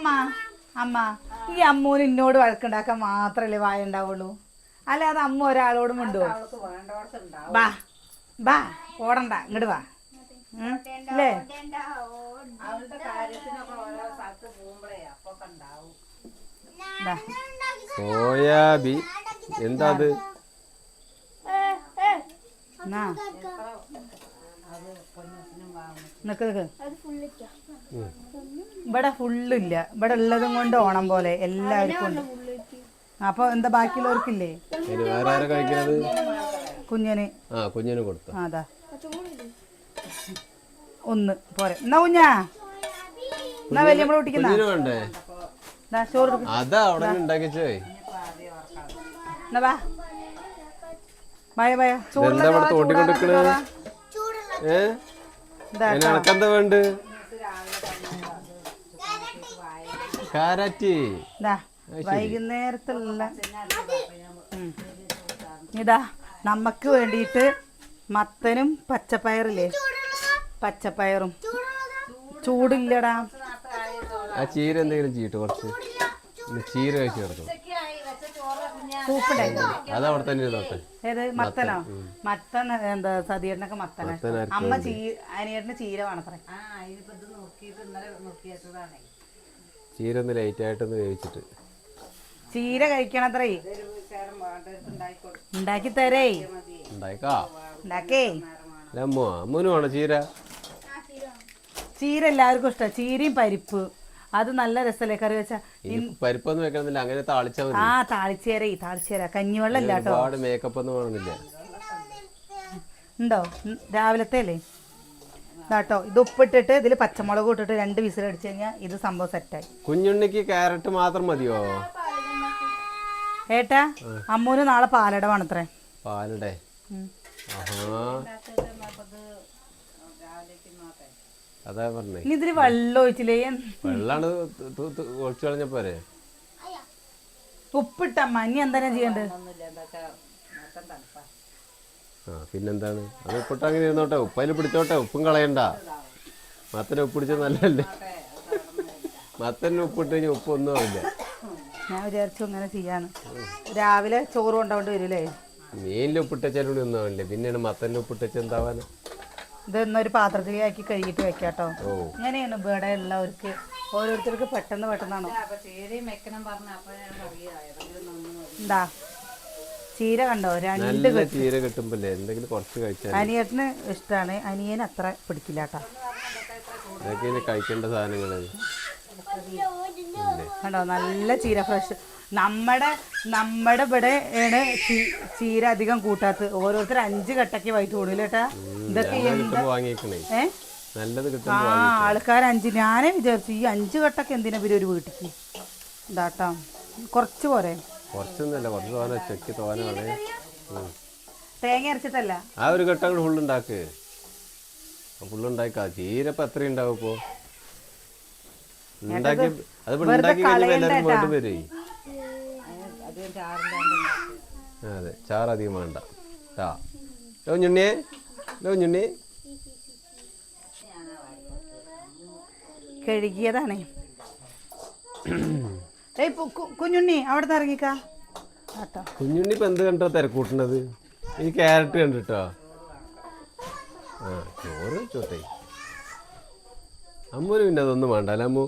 അമ്മ അമ്മ ഈ അമ്മൂന് എന്നോട് വഴക്കുണ്ടാക്കാൻ മാത്രല്ലേ വായ ഉണ്ടാവുള്ളൂ? അല്ലാതെ അമ്മ ഒരാളോടും ഉണ്ടോ ബാ ബാ ഓടണ്ട ഇങ്ങോട്ട് വാ. അല്ലേ. സോയാബി എന്താ അത് നിക്ക് നിക്ക്. ഇവിടെ ഫുള്ളില്ല. ഇവിടെ ഉള്ളതും കൊണ്ട് ഓണം പോലെ എല്ലാവർക്കും ഉണ്ട്. അപ്പൊ എന്താ ബാക്കിയുള്ളവർക്കില്ലേ? കുഞ്ഞന്. കൊടുത്തു. അതാ ഒന്ന് പോരെ. എന്നാ കുഞ്ഞാ? എന്നാ വലിയ ഓട്ടിക്കുന്നേ കുട്ടിക്കുന്ന ചോറ്. അതാ അവിടെ ഉണ്ടാക്കിച്ചേ. എന്നാ വാ. ഭയ ഭയ എന്താ ഇവിടെ തോട്ടിക്കൊണ്ടിരിക്കണ് ഏ? ഇതാ അതിന് എനക്കെന്താ വേണ്ട കാരാറ്റ്. ഇതാ വൈകുന്നേരത്തുള്ള. ഇതാ നമുക്ക് വേണ്ടിയിട്ട് മത്തനും പച്ചപ്പയറില്ലേ? പച്ചപ്പയറും. ചൂടില്ലടാ. ആ ചീര എന്തെങ്കിലും ചീട്ട് കുറച്ച്. ചീര കഴിച്ച് കിടക്കും അത് അവിടെ തന്നെ ഇരുന്നോട്ടെ ഏത്? മത്തനോ? മത്തൻ. എന്താ സതിയേട്ടനൊക്കെ മത്തന. മത്തൻ അമ്മ ചീ അനിയേട്ടന് ചീര വേണത്രേ ആ ഇതിപ്പോ ഇത് നോക്കിയിട്ട് ഇന്നലെ നോക്കിയതാണേ. ചീര ഒന്ന് ലൈറ്റ് ആയിട്ടൊന്ന് വേവിച്ചിട്ട്. ചീര കഴിക്കണത്രേ. ഉണ്ടാക്കി തരേ. ഉണ്ടായിക്കാ? ഉണ്ടാക്കേ. അല്ല അമ്മോ അമ്മൂന് വേണോ ചീര? ചീര എല്ലാവർക്കും ഇഷ്ടമാണ് ചീരയും പരിപ്പ്. അത് നല്ല രസല്ലേ കറി വെച്ചാ. ഇനി പരിപ്പൊന്നും വെക്കണമെന്നില്ല. അങ്ങനെ താളിച്ചാൽ മതി. ആ താളിച്ചേര താളിച്ചേര. കഞ്ഞിവെള്ളം ഇല്ല കേട്ടോ മേക്കപ്പ് ഒന്നും വേണമെന്നില്ല. ഉണ്ടോ? രാവിലത്തെ അല്ലേ? ഇതാട്ടോ. ഇത് ഉപ്പിട്ടിട്ട് ഇതിൽ പച്ചമുളക് ഇട്ടിട്ട് രണ്ട് വിസിൽ അടിച്ചു കഴിഞ്ഞാൽ ഇത് സംഭവം സെറ്റായി കുഞ്ഞുണ്ണിക്ക് ക്യാരറ്റ് മാത്രം മതിയോ? ഏട്ടാ അമ്മൂന് നാളെ പാലട. വേണത്രേ പാലടേ അതാ പറഞ്ഞേ. ഇതിൽ വെള്ളം ഒഴിച്ചില്ലേ? എന്ത്? വെള്ളാണ് ഒഴിച്ചു കളഞ്ഞ പോരെ. ഉപ്പിട്ടമ്മ ഇനി എന്താ ചെയ്യണ്ടത് ഒന്നുമില്ല എന്താ വെച്ചാ മൊത്തം തണുപ്പാ ആ പിന്നെന്താണ്? അത് ഉപ്പിട്ട് അങ്ങനെ ഇരുന്നോട്ടെ. ഉപ്പതിൽ പിടിച്ചോട്ടെ. ഉപ്പും കളയണ്ട. മത്തന് ഉപ്പിടിച്ച പിടിച്ചത് നല്ലല്ലേ മത്തന് ഉപ്പിട്ട് കഴിഞ്ഞാൽ ഉപ്പൊന്നും ആവില്ല. ഞാൻ വിചാരിച്ചു ഇങ്ങനെ ചെയ്യാന്ന്. രാവിലെ ചോറ് കൊണ്ടോണ്ട് വരൂലേ? മീനിൽ ഉപ്പിട്ടച്ചാലും കൂടി ഒന്നും ആവില്ല. പിന്നെയാണ് മത്തനിൽ ഉപ്പിട്ടച്ച എന്താവാന്? ഇത് ഇന്നൊരു പാത്രത്തിലാക്കി കഴുകിയിട്ട് വെക്കാട്ടോ. ഇങ്ങനെയാണ് ഇവിടെ ഉള്ളവർക്ക് ഓരോരുത്തർക്ക് പെട്ടെന്ന് പെട്ടെന്നാണോ. എന്താ ചീര കണ്ടോ? രണ്ട് ചീര കിട്ടുമ്പല്ലേ എന്തെങ്കിലും കുറച്ച് കഴിച്ചാൽ അനിയത്തിന് ഇഷ്ടമാണ് അനിയന് അത്ര പിടിക്കില്ല കേട്ടോ കഴിക്കേണ്ട സാധനങ്ങൾ കണ്ടോ? നല്ല ചീര ഫ്രഷ്. നമ്മുടെ നമ്മുടെ ഇവിടെ ആണ് ചീര അധികം കൂട്ടാത്ത ഓരോരുത്തർ അഞ്ച് കട്ടക്ക് വൈറ്റ് കൂടുതലേട്ടാ ഇതൊക്കെ ആ ആൾക്കാർ അഞ്ച് ഞാനേ വിചാരിച്ചു ഈ അഞ്ച് കട്ടക്ക് എന്തിനാ പിന്നെ ഒരു വീട്ടിക്ക്? ഇതാട്ടോ. കുറച്ച് പോരെ. കുറച്ചൊന്നുമല്ല കുറച്ച് തോന ചെക്ക് തോനെ തേങ്ങ അരച്ചിട്ടല്ല? ആ ഒരു ഘട്ടം കൂടെ ഫുള്ളുണ്ടാക്ക് ഫുള്ളുണ്ടാക്കാ ചീര ഇപ്പൊ എത്ര ഉണ്ടാവും ഇപ്പോ. ഉണ്ടാക്കി അത് ഇപ്പൊ ഉണ്ടാക്കി കഴിഞ്ഞാൽ എല്ലാവർക്കും വേണ്ടി വരേ. അധികം ചാറില്ലാണ്ട് അതെ ചാറ് അധികം വേണ്ട. ടാ ലോ ഞുണ്ണിയെ ലോ ഞുണ്ണി കഴുകിയതാണേ. ഏയ് പു- കുഞ്ഞുണ്ണി അവിടെ നിന്ന് ഇറങ്ങിക്കാ. കേട്ടോ കുഞ്ഞുണ്ണി ഇപ്പൊ എന്ത് കണ്ടോ തിരക്കൂട്ടണത് ഈ ക്യാരറ്റ് കണ്ടിട്ടോ? ആ ചോറ് ചോട്ടെ അമ്മൂന് പിന്നെ അതൊന്നും വേണ്ട അല്ലേ അമ്മു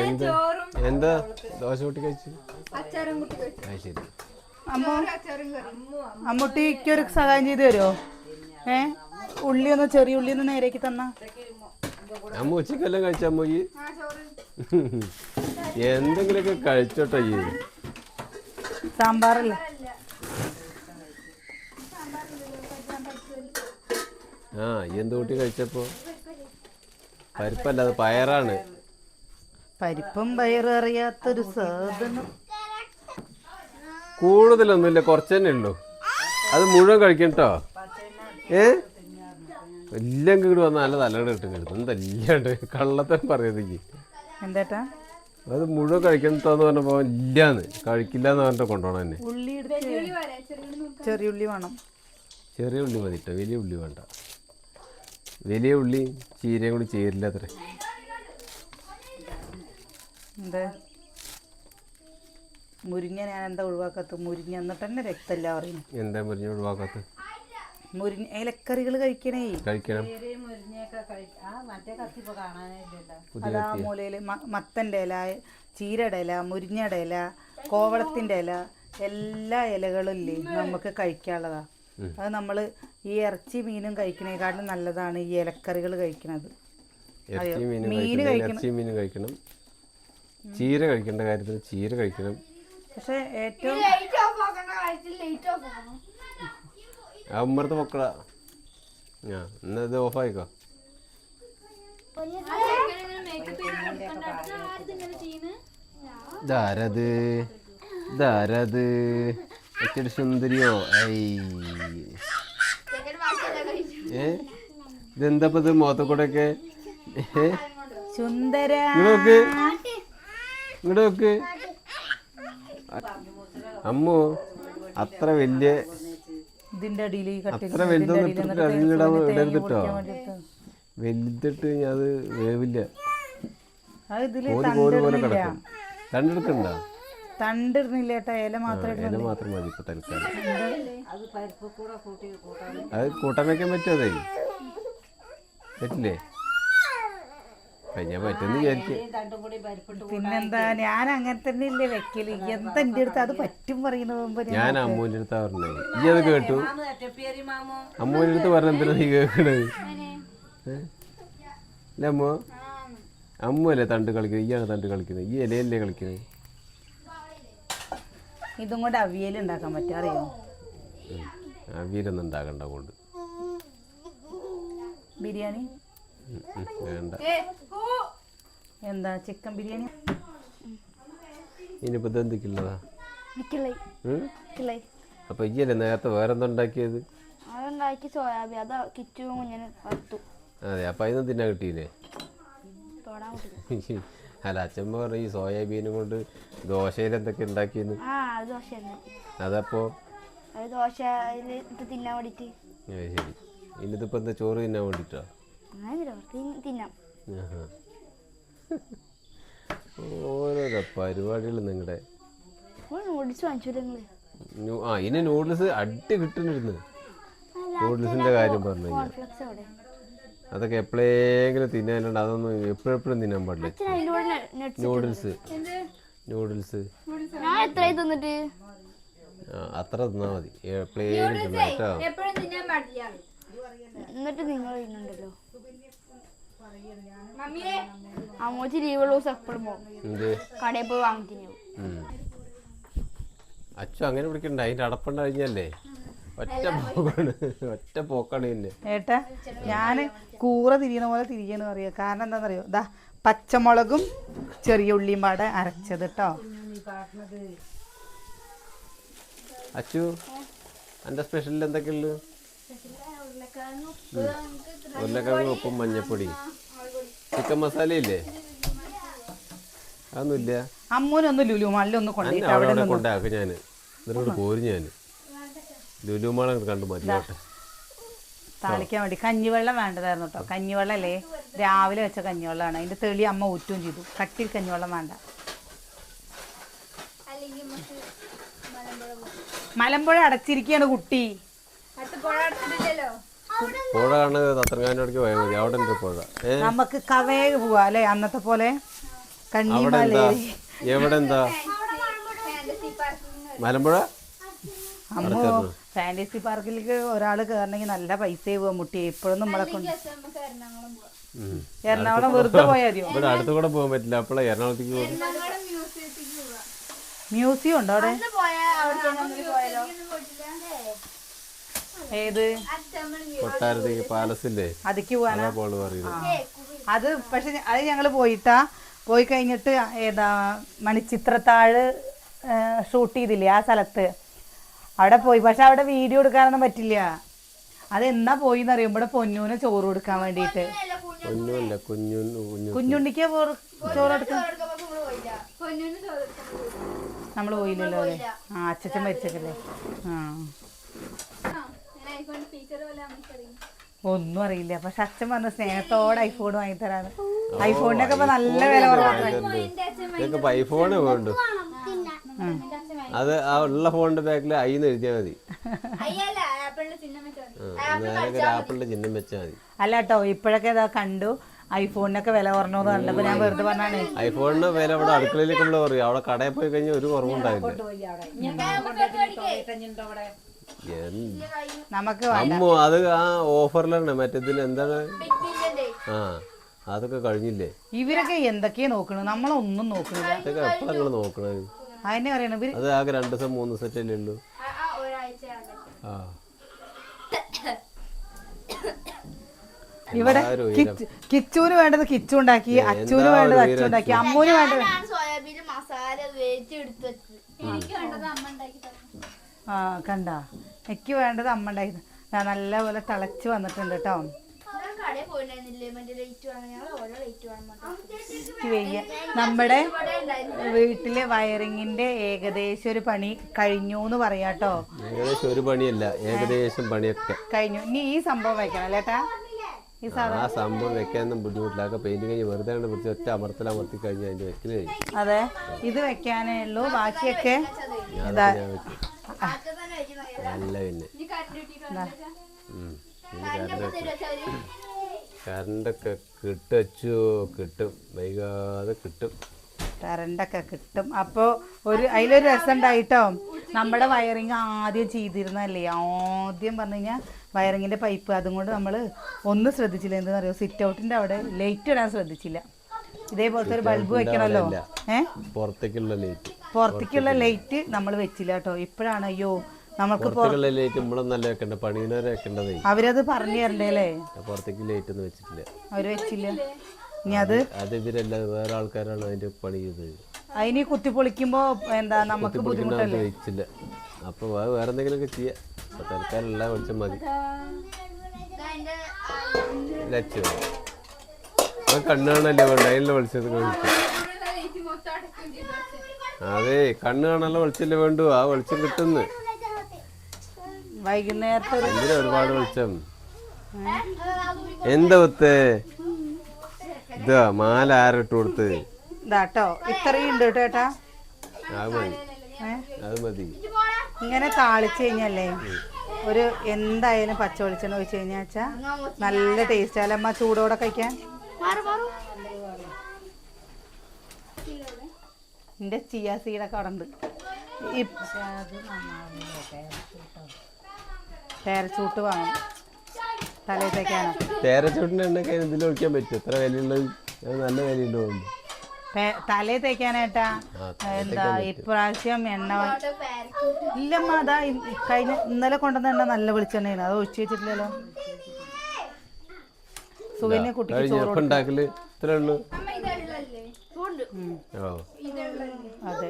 എന്താ? എന്താ? ദോശ കൂട്ടി കഴിച്ചു? ശരി. അമ്മ? അച്ചാറും കറി. അമ്മൂട്ടിക്ക് ഒരു സഹായം ചെയ്തു തരുമോ ഏ? ഉള്ളി ഒന്ന് ചെറിയ ഉള്ളി ഒന്ന് നേരേക്ക് തന്ന. അമ്മ ഉച്ചക്കെല്ലാം കഴിച്ച അമ്മ ഈ എന്തെങ്കിലുമൊക്കെ കഴിച്ചോട്ടോ ഈ സാമ്പാറല്ലേ? ആ എന്ത് കൂട്ടി കഴിച്ചപ്പോ? പരിപ്പല്ല അത് പയറാണ്. പരിപ്പും പയറും അറിയാത്തൊരു സാധനം. കൂടുതലൊന്നുമില്ല കുറച്ച് തന്നെ ഉള്ളൂ. അത് മുഴുവൻ കഴിക്കണ്ടോ ഏ? എല്ലാം ഇങ്ങോട്ട് വന്നാൽ നല്ല തലയുടെ കിട്ടും കിട്ടും എന്തല്ലാണ്ട് കള്ളത്തരം പറയുന്നത് എന്തേട്ടാ? അത് മുഴുവൻ കഴിക്കണം എന്ന് പറഞ്ഞപ്പോ ഇല്ലാന്ന്. കഴിക്കില്ല എന്ന് പറഞ്ഞിട്ട് കൊണ്ടുപോകണം തന്നെ ഉള്ളി ചെറിയ ഉള്ളി വേണം. ചെറിയ ഉള്ളി മതി കേട്ടോ വലിയ ഉള്ളി വേണ്ട. വലിയ ഉള്ളി ചീരയും കൂടി ചേരില്ല അത്ര. എന്ത്? മുരിങ്ങ ഞാൻ എന്താ ഒഴിവാക്കാത്ത മുരിങ്ങ എന്നിട്ട് തന്നെ രക്തമില്ല പറയുന്നു. എന്താ മുരിങ്ങ ഒഴിവാക്കാത്ത മുരിങ്ങ ഇലക്കറികൾ കഴിക്കണേ. കഴിക്കണം. അതാ മൂലയിൽ മത്തന്റെ ഇല ചീരയുടെ ഇല മുരിങ്ങയുടെ ഇല കോവളത്തിന്റെ ഇല എല്ലാ ഇലകളും ഇല്ലേ നമുക്ക് കഴിക്കാനുള്ളതാ. അത് നമ്മൾ ഈ ഇറച്ചി മീനും കഴിക്കണേക്കാളും നല്ലതാണ് ഈ ഇലക്കറികൾ കഴിക്കണത്. മീനും കഴിക്കണം ചീര കഴിക്കേണ്ട കാര്യത്തിൽ ചീര കഴിക്കണം. പക്ഷെ ഏറ്റവും ലൈറ്റ് ഓഫ് ആക്കേണ്ട കാര്യത്തിൽ ലൈറ്റ് ഓഫ് ആക്കണം ആ ഉമ്മറത്തെ മക്കളാ ആ എന്നാ ഇത് ഓഫ് ആയിക്കോ. ദാരത് ദാരത് ഒറ്റ സുന്ദരിയോ? ഐ. ഏ? ഇതെന്താ ഇത് മുഖത്തെ കൂടെ ഒക്കെ ഏ? സുന്ദര. നോക്ക്. ഇങ്ങോട്ട് നോക്ക്. അമ്മു അത്ര വലിയ ഇതിന്റെ അടിയിൽ ഈ കട്ടിൽ അത്ര വലുതൊന്നും ഇട്ടിട്ട് അതിലിടാൻ ഇടരുതിട്ടോ വലുതിട്ട് ഞാൻ അത് വേവില്ല. അത് ഇതിൽ കോൽ കോൽ പോലെ തണ്ടിടുന്നില്ല കിടക്കും. തണ്ടെടുക്കണ്ട തണ്ടിടുന്നില്ല ഏട്ടാ ഇല മാത്രം ഇല മാത്രം മതി ഇപ്പൊ തൽക്കാലം അത് പരിപ്പ് കൂടെ കൂട്ടി കൂട്ടാൻ അത് കൂട്ടാൻ വെക്കാൻ പറ്റുമോ അതെ? പറ്റില്ലേ? ഈ രണ്ടും കൂടി പിന്നെന്താ ഞാൻ അങ്ങനെ തന്നെ ഇല്ലേ വെക്കൽ എന്താ എന്റെ അടുത്ത് അത് പറ്റും പറയുന്ന മുമ്പ് ഞാൻ അമ്മൂന്റെ അടുത്താ പറഞ്ഞത് ഈ അത് കേട്ടു. അമ്മൂന്റെ അടുത്ത് പറഞ്ഞ എന്തിനാ നീ കേൾക്കണത് അല്ല അമ്മു. അമ്മു അല്ലേ തണ്ട് കളിക്കുന്നത് ഈയാണ് തണ്ട് കളിക്കുന്നത് ഈ ഇലയല്ലേ കളിക്കുന്നത് ഇതും കൊണ്ട് അവിയൽ ഉണ്ടാക്കാൻ പറ്റാറിയോ അറിയോ? അവിയലൊന്നും ഉണ്ടാക്കണ്ട കൊണ്ട് ബിരിയാണി? വേണ്ട. എന്താ ചിക്കൻ ബിരിയാണി? ഇനിയിപ്പോൾ ഇതെന്തൊക്കെയുള്ളതാ അപ്പൊ ഇയ്യല്ലേ നേരത്തെ വേറെന്താ ഉണ്ടാക്കിയത് അതുണ്ടാക്കി സോയാബീൻ. അതാ കിച്ചു കുഞ്ഞിന് വറുത്തു. അതെ അപ്പൊ അതിന് തിന്നാൻ കിട്ടിയില്ലേ? അല്ല അച്ഛൻ പറഞ്ഞ ഈ സോയാബീനും കൊണ്ട് ദോശയിൽ എന്തൊക്കെ ഉണ്ടാക്കിയെന്ന്? ദോശ അതപ്പോ? ഇത് തിന്നാൻ വേണ്ടിയിട്ട്. ഏ, ശരി. ഇന്നിതിപ്പോ എന്താ ചോറ് തിന്നാൻ വേണ്ടിട്ടോ തിന്നാം. ഓരോരോ പരിപാടികൾ നിങ്ങളുടെ നൂഡിൽസ് വാങ്ങിച്ചു ആ ഇനി നൂഡിൽസ് അടി കിട്ടുന്നിരുന്നു നൂഡിൽസിന്റെ കാര്യം പറഞ്ഞു അതൊക്കെ എപ്പോഴെങ്കിലും തിന്നാനുണ്ട്. അതൊന്നും എപ്പോഴെപ്പോഴും തിന്നാൻ പാടില്ല. നൂഡിൽസ് നൂഡിൽസ് ഞാൻ എത്രയായി തിന്നിട്ട്? ആ അത്ര തിന്നാ മതി. എപ്പോഴേലും തിന്നാ കേട്ടോ എപ്പോഴും തിന്നാൻ പാടില്ല. എന്നിട്ട് നിങ്ങൾ ഇന്നുണ്ടല്ലോ അമ്മൂച്ചി ലീവുള്ള ദിവസം എപ്പോഴും പോകും കടയിൽ പോയി വാങ്ങിക്കുന്നു അച്ഛൻ അച്ചു അങ്ങനെ പിടിക്കണ്ട അതിന്റെ അടപ്പണ്ട കഴിഞ്ഞല്ലേ? ഒറ്റ പോക്കാണ്. ഒറ്റ പോക്കാണ് പിന്നെ. ഏട്ടാ ഞാൻ കൂറ തിരിയണ പോലെ തിരിയണെന്ന് അറിയാം കാരണം എന്താണെന്നറിയോ ഇതാ പച്ചമുളകും ചെറിയ ഉള്ളിയും പാടെ അരച്ചത് കേട്ടോ അച്ചു എന്റെ സ്പെഷ്യലിൽ എന്തൊക്കെയുള്ളു ഉരുളക്കിഴങ്ങ് ഉപ്പും മഞ്ഞപ്പൊടി. ചിക്കൻ മസാല ഇല്ലേ? അതൊന്നുമില്ല. അമ്മൂനൊന്ന് ലുലു മാളിലൊന്ന് കൊണ്ടുപോയിട്ട് കൊണ്ടാക്കും ഞാൻ എന്നിട്ട് പോരും ഞാൻ ലുലുമാളെ കണ്ടു മതിയോട്ടെ താളിക്കാൻ വേണ്ടി കഞ്ഞിവെള്ളം വേണ്ടതായിരുന്നു കേട്ടോ കഞ്ഞിവെള്ളം അല്ലേ രാവിലെ വെച്ച കഞ്ഞിവെള്ളമാണ് അതിന്റെ തെളി അമ്മ ഊറ്റും ചെയ്തു. കട്ടിൽ കഞ്ഞിവെള്ളം വേണ്ട. മലമ്പുഴ അടച്ചിരിക്കുകയാണ് കുട്ടി. പുഴ കാണുന്നത് തത്രങ്ങാനോടേക്ക് പോയാൽ മതി. അവിടെ ഉണ്ട് പുഴ. നമുക്ക് കവേ പോവാ അല്ലേ? അന്നത്തെ പോലെ അവിടെ എന്താ? കഞ്ഞിമലേ എവിടെ എന്താ? മലമ്പുഴ? അമ്മോ ഫാന്റസി പാർക്കിലേക്ക് ഒരാൾ കയറണമെങ്കിൽ നല്ല പൈസ പോവാ മുട്ടി. ഇപ്പോഴും നമ്മളെ കൊണ്ട്. എറണാകുളം വെറുതെ പോയാൽ മതിയോ? ഇവിടെ അടുത്ത് കൂടെ പോകാൻ പറ്റില്ല. അപ്പോഴേ എറണാകുളത്തേക്ക് പോകും. മ്യൂസിയം ഉണ്ടോ അവിടെ? ഏത്? കൊട്ടാരത്തേക്ക് പാലസ് ഇല്ലേ അതിക്ക് പോവാനാ? അതാ പക്ഷെ അത് ഞങ്ങൾ പോയിട്ടാ. പോയി കഴിഞ്ഞിട്ട് ഏതാ മണിച്ചിത്രത്താഴ് ഷൂട്ട് ചെയ്തില്ലേ ആ സ്ഥലത്ത്. അവിടെ പോയി. പക്ഷെ അവിടെ വീഡിയോ എടുക്കാനൊന്നും പറ്റില്ല. അത് എന്നാ പോയി എന്നറിയും ഇവിടെ പൊന്നൂന് ചോറ് കൊടുക്കാൻ വേണ്ടിയിട്ട് കുഞ്ഞു കുഞ്ഞുണ്ണിക്ക് ചോറ് ചോറ് കൊടുക്കാൻ നമ്മൾ പോയില്ലല്ലോ അല്ലേ? ആ അച്ഛൻ മരിച്ചല്ലേ ആ. ഒന്നും അറിയില്ല. പക്ഷെ അച്ഛൻ പറഞ്ഞ സ്നേഹത്തോടെ ഐഫോൺ വാങ്ങി തരാന്ന് ഐഫോണിനൊക്കെ ഇപ്പൊ നല്ല വില കുറവാണ്. ഇതൊക്കെ ഐഫോണ് വേണ്ടു അത് ആ ഉള്ള ഫോണിന്റെ ബാക്കിൽ ഐന്ന് എഴുതിയാൽ മതി. ആപ്പിളിന്റെ ചിഹ്നം ആപ്പിളിന്റെ വെച്ചാൽ മതി. അല്ല കേട്ടോ ഇപ്പോഴൊക്കെ ഇതാ കണ്ടു ഐഫോണിനൊക്കെ വില കുറഞ്ഞത് കണ്ടപ്പോ ഞാൻ വെറുതെ പറഞ്ഞാണ് ഐഫോണിന് വില ഇവിടെ അടുക്കളയിലേക്ക് നമ്മൾ പറയും അവിടെ കടയിൽ പോയി കഴിഞ്ഞാൽ ഒരു കുറവുണ്ടാവില്ല നമുക്ക് അമ്മു അത് ആ ഓഫറിലാണ് മറ്റേതിൽ എന്താണ്? ആ അതൊക്കെ കഴിഞ്ഞില്ലേ? ഇവരൊക്കെ എന്തൊക്കെയാ നോക്കണത്? നമ്മളൊന്നും നോക്കണില്ല. ഇതൊക്കെ എപ്പോഴാണ് നിങ്ങൾ നോക്കണത്? അതിനെ പറയണ ഇവർ അത് ആകെ രണ്ട് ദിവസം മൂന്ന് ദിവസം അല്ലേ ഉള്ളൂ? ഒരാഴ്ച ആ. ഇവിടെ എല്ലാവരും ഉയരം. കിച്ചു കിച്ചുവിന് വേണ്ടത് കിച്ചു ഉണ്ടാക്കി അച്ചൂന് വേണ്ടത് അച്ചു ഉണ്ടാക്കി അമ്മൂന് വേണ്ടത് സോയാബീൻ മസാല വേവിച്ച് എടുത്ത് വെച്ചത് എനിക്ക് വേണ്ടത് അമ്മ ഉണ്ടാക്കി തന്നു ആ കണ്ട? എനിക്ക് വേണ്ടത് അമ്മ ഉണ്ടായിരുന്നു ഞാൻ നല്ലപോലെ തിളച്ച് വന്നിട്ടുണ്ട് കേട്ടോ നമ്മുടെ വീട്ടിലെ വയറിങ്ങിന്റെ ഏകദേശം ഒരു പണി കഴിഞ്ഞു എന്ന് പറയാട്ടോ ഏകദേശം ഒരു പണിയല്ല ഏകദേശം പണിയൊക്കെ. കഴിഞ്ഞു. ഇനി ഈ സംഭവം വെക്കണം അല്ലേട്ടാ ഈ സാധനം. ആ സംഭവം വെക്കാനൊന്നും ബുദ്ധിമുട്ടില്ല. പെയിന്റ് കഴിഞ്ഞ് വെറുതെ പിടിച്ച് ഒറ്റ അമർത്തൽ അമർത്തി കഴിഞ്ഞ് അതിന്റെ വെക്കൽ അതെ. ഇത് വെക്കാനേ ഉള്ളൂ. ബാക്കിയൊക്കെ പിന്നെ. കറണ്ടൊക്കെ കിട്ടച്ചു കിട്ടും. വൈകാതെ കിട്ടും. കറണ്ടൊക്കെ കിട്ടും. അപ്പോ ഒരു അതിലൊരു രസം ഉണ്ടായിട്ടോ നമ്മുടെ വയറിങ് ആദ്യം ചെയ്തിരുന്നല്ലേ ആദ്യം പറഞ്ഞു കഴിഞ്ഞാൽ വയറിങ്ങിന്റെ പൈപ്പ് അതും കൊണ്ട് നമ്മൾ ഒന്ന് ശ്രദ്ധിച്ചില്ല. എന്താണെന്ന് അറിയോ സിറ്റ് ഔട്ടിന്റെ അവിടെ ലൈറ്റ് ഇടാൻ ശ്രദ്ധിച്ചില്ല. ഇതേപോലത്തെ ഒരു ബൾബ് വെക്കണല്ലോ. ഏഹ് പുറത്തേക്കുള്ള ലൈറ്റ് പുറത്തേക്കുള്ള ലൈറ്റ് നമ്മൾ വെച്ചില്ല കേട്ടോ. ഇപ്പോഴാണ് അയ്യോ നമുക്ക് അവരത് പറഞ്ഞു തരണ്ടേ പുറത്തേക്ക് ലൈറ്റ് ഒന്നും വെച്ചിട്ടില്ല. അവർ വെച്ചില്ല. ഇനി അത് അത് ഇവരല്ല വേറെ ആൾക്കാരാണ് അതിന്റെ പണി ചെയ്തത്. അതിന് കുത്തി പൊളിക്കുമ്പോൾ എന്താ നമുക്ക് ബുദ്ധിമുട്ടല്ലേ? വെച്ചില്ല. അപ്പൊ വേറെ എന്തെങ്കിലുമൊക്കെ ചെയ്യാം. അപ്പൊ തൽക്കാലം എല്ലാം മതി. കണ്ണാണല്ലേ വേണ്ട അതിനുള്ള വെളിച്ചത് അതെ കണ്ണ് കാണാനുള്ള വെളിച്ചല്ലേ വേണ്ടു. ആ വെളിച്ചം കിട്ടുന്നു. വൈകുന്നേരത്തെ ഒരു എന്തിനാ ഒരുപാട് വെളിച്ചം. എന്താ ഒത്തേ ഇതാ മാല ആരിട്ട് കൊടുത്ത്. ഇതാട്ടോ. ഇത്രയും ഉണ്ട് കേട്ടോ അത് മതി. ഏ? അത് മതി. ഇങ്ങനെ താളിച്ച് കഴിഞ്ഞല്ലേ? ഒരു എന്തായാലും പച്ച വെളിച്ചെണ്ണ ഒഴിച്ച് കഴിഞ്ഞാൽ വെച്ചാ നല്ല ടേസ്റ്റ് ആയാലും അമ്മ? ചൂടോടെ കഴിക്കാൻ? എന്റെ ചിയാ സീഡൊക്കെ അവിടെ ഉണ്ട് ഈ പേരച്ചൂട്ട് വാങ്ങും. തലേത്തേക്കാണ് തേരച്ചോട്ടിന്റെ എണ്ണയൊക്കെ ഇതിൽ ഒഴിക്കാൻ പറ്റും എത്ര വിലയുള്ളത്? അത് നല്ല വിലയുണ്ട് തോന്നുന്നു. തലേ തേക്കാനായിട്ടാ? എന്താ ഇപ്രാവശ്യം എണ്ണ ഇല്ലമ്മ അതാ ഇ- കഴിഞ്ഞ ഇന്നലെ കൊണ്ടുവന്ന എണ്ണ നല്ല വെളിച്ചെണ്ണയാണ്. അത് ഒഴിച്ചു വെച്ചിട്ടില്ലല്ലോ. സുകന്യ കുട്ടിക്ക് ഇത്രേ ഉള്ളൂ അതെ.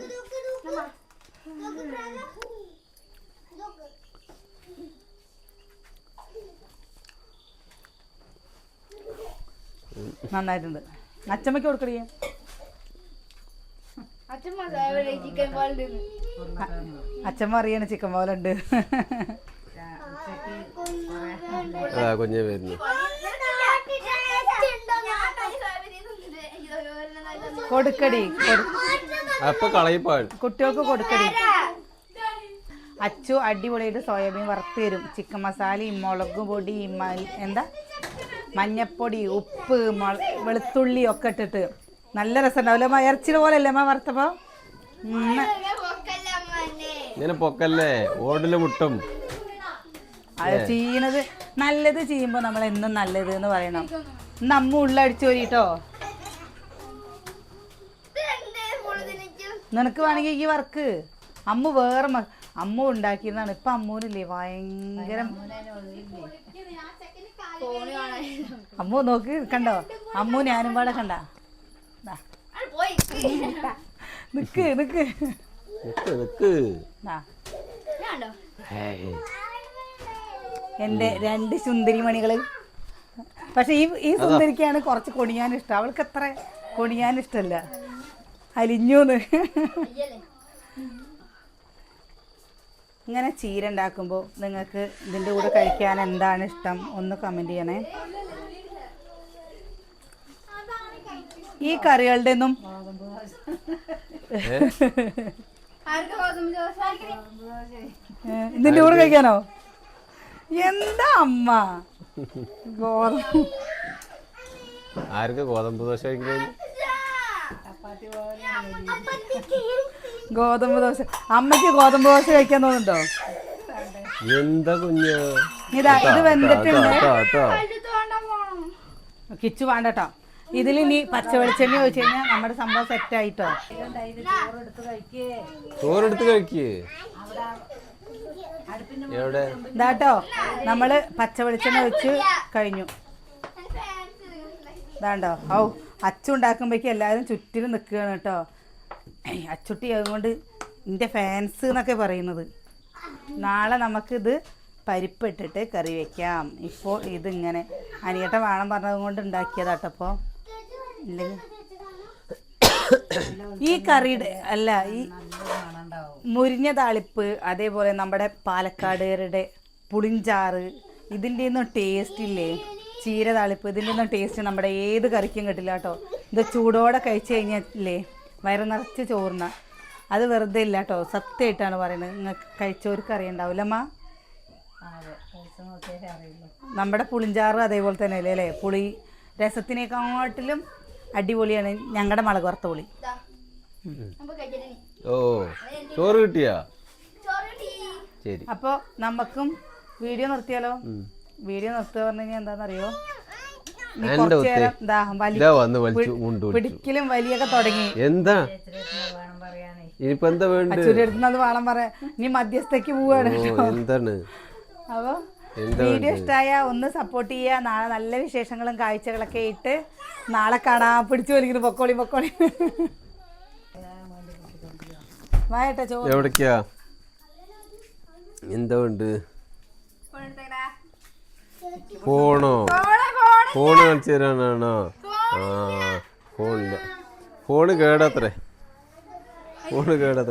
നന്നായിട്ടുണ്ട്. അച്ചമ്മയ്ക്ക് കൊടുക്കണേ അച്ഛമ്മ അറിയണ ചിക്കൻ പോലുണ്ട്. കുഞ്ഞെ വരുന്നു കൊടുക്കടി കൊടു- അപ്പൊ കളയിപ്പാൻ കുട്ടികൾക്ക് കൊടുക്കടി. അച്ചു അടിപൊളിയായിട്ട് സോയാബീൻ വറുത്ത് തരും. ചിക്കൻ മസാലയും മുളക് പൊടി എന്താ? മഞ്ഞപ്പൊടി ഉപ്പ് വെളുത്തുള്ളി ഒക്കെ ഇട്ടിട്ട്. നല്ല രസം ഉണ്ടാവില്ല അമ്മ ഇറച്ചിയുടെ പോലെ അല്ലേ അമ്മ വറുത്തപ്പോ? ഇങ്ങനെ പൊക്കല്ലേ? ഓടിൽ മുട്ടും. അത് ചെയ്യണത് നല്ലത് ചെയ്യുമ്പോൾ നമ്മൾ എന്നും നല്ലത് എന്ന് പറയണം. ഇന്ന് അമ്മ ഉള്ളടിച്ചു വരിട്ടോ നിനക്ക്? വേണമെങ്കിൽ ഈ വർക്ക് അമ്മ വേറെ അമ്മ ഉണ്ടാക്കിയതാണ്. ഇപ്പൊ അമ്മൂനില്ലേ? ഭയങ്കര. അമ്മു നോക്ക് കണ്ടോ? അമ്മു ഞാനും പാടെ കണ്ട. നിക്ക് നിക്ക്. നിക്ക്. എന്റെ രണ്ട് സുന്ദരി മണികൾ പക്ഷെ ഈ ഈ സുന്ദരിക്കാണ് കുറച്ച് കൊണിയാൻ ഇഷ്ടം. അവൾക്ക് അത്ര കൊണിയാൻ ഇഷ്ടമല്ല. അലിഞ്ഞൂന്ന്. ഇങ്ങനെ ചീര ഉണ്ടാക്കുമ്പോൾ നിങ്ങൾക്ക് ഇതിന്റെ കൂടെ കഴിക്കാൻ എന്താണ് ഇഷ്ടം? ഒന്ന് കമന്റ് ചെയ്യണേ. ഈ കറികളുടെ ഒന്നും ഇതിന്റെ കൂടെ കഴിക്കാനോ? എന്താ അമ്മ? ഗോതമ്പ്. ആർക്ക് ഗോതമ്പ് ദോശ കഴിക്കുന്നത് ഗോതമ്പ് ദോശ. അമ്മയ്ക്ക് ഗോതമ്പ് ദോശ കഴിക്കാൻ തോന്നുന്നുണ്ടോ? എന്താ കുഞ്ഞ്? ഇതാ ഇത് വെന്തിട്ടുണ്ട്. കിച്ചു വേണ്ട കേട്ടോ. ഇതിൽ ഇനി പച്ച വെളിച്ചെണ്ണ ഒഴിച്ച് കഴിഞ്ഞാൽ നമ്മുടെ സംഭവം സെറ്റ് ആയിട്ടോ. ചോറെടുത്ത് കഴിക്കേ. ചോറെടുത്ത് കഴിക്ക് എവിടെ ഇതാട്ടോ നമ്മൾ പച്ച വെളിച്ചെണ്ണ ഒഴിച്ച് കഴിഞ്ഞു. ഇതാണ്ടോ ഔ അച്ചുണ്ടാക്കുമ്പോഴേക്കും എല്ലാവരും ചുറ്റിലും നിൽക്കുകയാണ് കേട്ടോ. അച്ചുട്ടി അതുകൊണ്ട് എന്റെ ഫാൻസ് എന്നൊക്കെ പറയുന്നത്. നാളെ നമുക്കിത് പരിപ്പിട്ടിട്ട് കറി വെക്കാം. ഇപ്പോൾ ഇതിങ്ങനെ അനിയട്ട വേണം പറഞ്ഞത് കൊണ്ട് ഉണ്ടാക്കിയതാട്ടപ്പോൾ ഇല്ലെങ്കിൽ ഈ കറിയുടെ അല്ല ഈ മുരിഞ്ഞ താളിപ്പ് അതേപോലെ നമ്മുടെ പാലക്കാടുകാരുടെ പുളിഞ്ചാറ് ഇതിന്റെ ഒന്നും ടേസ്റ്റ് ഇല്ലേ? ചീര താളിപ്പ് ഇതിന്റെ ഒന്നും ടേസ്റ്റ് നമ്മുടെ ഏത് കറിക്കും കിട്ടില്ല കേട്ടോ. ഇത് ചൂടോടെ കഴിച്ചു കഴിഞ്ഞാലേ വയറ് നിറച്ച് ചോറിന അത് വെറുതെ ഇല്ല കേട്ടോ സത്യമായിട്ടാണ് പറയുന്നത് നിങ്ങൾക്ക് കഴിച്ചവർക്ക് അറിയണ്ടാവില്ല അമ്മ? അതെ. പൈസ അറിയുള്ളൂ. നമ്മുടെ പുളിഞ്ചാറ് അതേപോലെ തന്നെ അല്ലേ? അല്ലേ പുളി രസത്തിനേക്കാട്ടിലും അടിപൊളിയാണ് ഞങ്ങളുടെ മുളക് വറുത്ത പുളി. കഴിച്ചിട്ട് ഓ ചോറ് കിട്ടിയാ. ശരി. അപ്പോൾ നമുക്കും വീഡിയോ നിർത്തിയാലോ. വീഡിയോ നിർത്തുക പറഞ്ഞു കഴിഞ്ഞാൽ എന്താണെന്നറിയോ? പിടിക്കലും വലിയൊക്കെ തുടങ്ങി. എന്താ? വേണം പറയാനേ ഇനിയിപ്പോ എന്താ വേണ്ട അച്ചൂരി എടുത്തുന്നത് വേണം പറയാ ഇനി മധ്യസ്ഥയ്ക്ക് പോവാണ് എന്താണ്? അപ്പോൾ വീഡിയോ ഇഷ്ടമായ ഒന്ന് സപ്പോർട്ട് ചെയ്യുക. നാളെ നല്ല വിശേഷങ്ങളും കാഴ്ചകളൊക്കെ ഇട്ട് നാളെ കാണാം പിടിച്ചു വലിക്കുന്നു. പൊക്കോളി പൊക്കോളി. വായട്ടെ ചോദിക്കാ എന്തോ എന്താ ഉണ്ട് ഫോൺ എടുത്തേക്കടാ. ഫോണോ ഫോണ്, ഫോണ്. ഫോൺ കാണിച്ചു തരാനാണോ? ആ ഫോണില്ല. ഫോണ് കേടാത്രേ. ഫോണ് കേടാത്രേ.